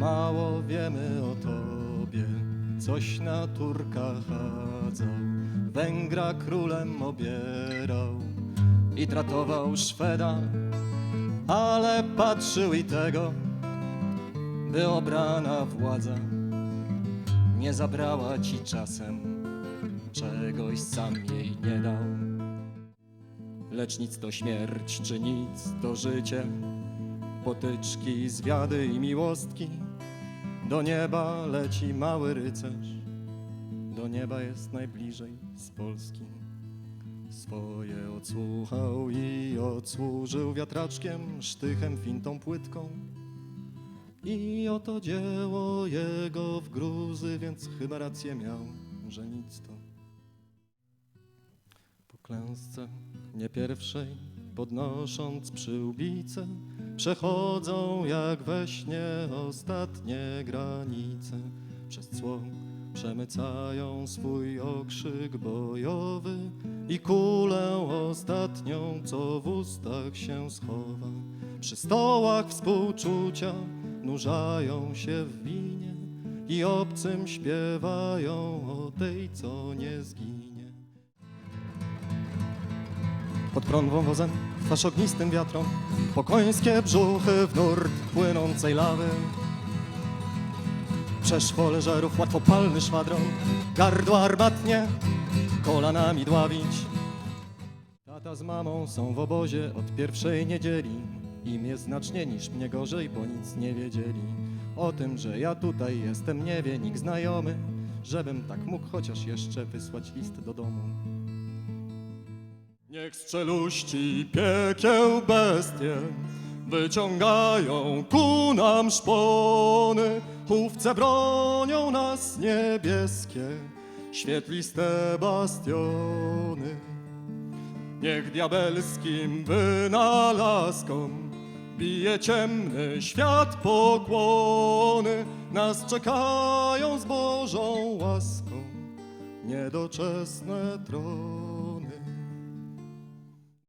Mało wiemy o tobie, coś na Turka chadzał, Węgra królem obierał i tratował Szweda, ale patrzył i tego, by obrana władza nie zabrała ci czasem. Czegoś sam jej nie dał. Lecz nic to śmierć, czy nic to życie, potyczki, zwiady i miłostki. Do nieba leci mały rycerz, do nieba jest najbliżej z Polski. Swoje odsłuchał i odsłużył wiatraczkiem, sztychem, fintą, płytką. I oto dzieło jego w gruzy, więc chyba rację miał, że nic to. Po klęsce nie pierwszej, podnosząc przyłbicę, przechodzą jak we śnie ostatnie granice. Przez cło przemycają swój okrzyk bojowy i kulę ostatnią, co w ustach się schowa. Przy stołach współczucia nurzają się w winie i obcym śpiewają o tej, co nie zginie. Pod prąd wąwozem, twarz ognistym wiatrom, pokońskie brzuchy w nurt płynącej lawy. Przeszło leżerów łatwopalny szwadron, gardła armatnie, kolanami dławić. Tata z mamą są w obozie od pierwszej niedzieli. Im jest znacznie niż mnie gorzej, bo nic nie wiedzieli. O tym, że ja tutaj jestem, nie wie nikt znajomy, żebym tak mógł chociaż jeszcze wysłać list do domu. Niech z czeluści piekieł bestie wyciągają ku nam szpony, chówce bronią nas niebieskie, świetliste bastiony. Niech diabelskim wynalazkom bije ciemny świat pokłony, nas czekają z Bożą łaską niedoczesne trony.